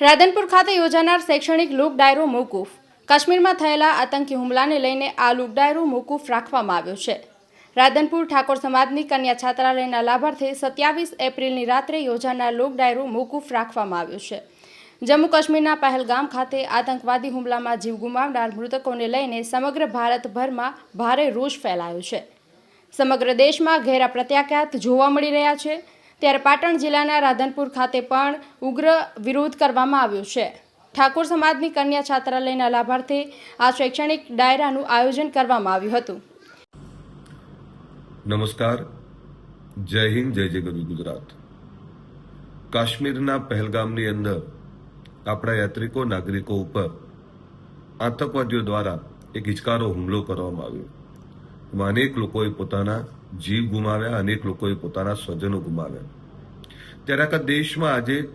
રાધનપુર ખાતે યોજાનાર શૈક્ષણિક લોક ડાયરો મોકૂફ. કાશ્મીરમાં થયેલા આતંકી હુમલાને લઈને આ લોક ડાયરો મોકૂફ રાખવામાં આવ્યો છે. રાધનપુર ઠાકોર સમાજની કન્યા છાત્રાલયના લાભાર્થે સત્યાવીસ એપ્રિલની રાત્રે યોજાનાર લોક ડાયરો મોકૂફ રાખવામાં આવ્યો છે. જમ્મુ કાશ્મીરના પહેલગામ ખાતે આતંકવાદી હુમલામાં જીવ ગુમાવનાર મૃતકોને લઈને સમગ્ર ભારતભરમાં ભારે રોષ ફેલાયો છે. સમગ્ર દેશમાં ઘેરા પ્રત્યાઘાત જોવા મળી રહ્યા છે. ત્યારે પાટણ જિલ્લાના રાધનપુર ખાતે પણ ઉગ્ર વિરોધ કરવામાં આવ્યો છે. ઠાકોર સમાજની કન્યા છાત્રાલયના લાભાર્થે આ શૈક્ષણિક ડાયરાનું આયોજન કરવામાં આવ્યું હતું. નમસ્કાર. જય હિન્દ, જય જય ગુજરાત. કાશ્મીરના પહેલગામની અંદર આપણા યાત્રિકો, નાગરિકો ઉપર આતંકવાદીઓ દ્વારા એક હિચકારો હુમલો કરવામાં આવ્યો. એમાં અનેક લોકોએ પોતાના જીવ ગુમાવ્યા, અનેક લોકોએ પોતાના સ્વજનો ગુમાવ્યા. ત્યારે આખા દેશમાં આજે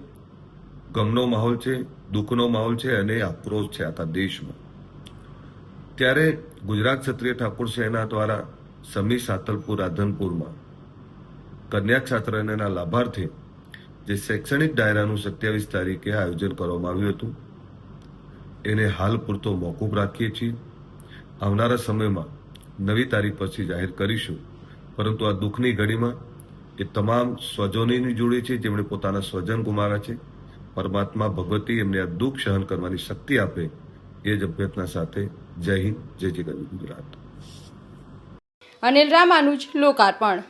ગમનો માહોલ છે, દુઃખનો માહોલ છે અને આક્રોશ છે આખા દેશમાં. ત્યારે ગુજરાત ક્ષત્રિય ઠાકોર સેના દ્વારા સમી સાતલપુર, રાધનપુરમાં કન્યા છાત્રાલયના લાભાર્થે જે શૈક્ષણિક ડાયરાનું સત્યાવીસ તારીખે આયોજન કરવામાં આવ્યું હતું, એને હાલ પૂરતો મોકૂફ રાખીએ છીએ. આવનારા સમયમાં નવી તારીખ પછી જાહેર કરીશું. પરંતુ આ દુઃખની ઘડીમાં એ તમામ સ્વજનોની જોડે છે, જેમણે પોતાના સ્વજન ગુમાવ્યા છે. પરમાત્મા ભગવતી એમને આ દુઃખ સહન કરવાની શક્તિ આપે એ જ અભ્યર્થના સાથે જય હિન્દ, જય જય ગુજરાત. અનિલ રામાનુજ લોકાર્પણ.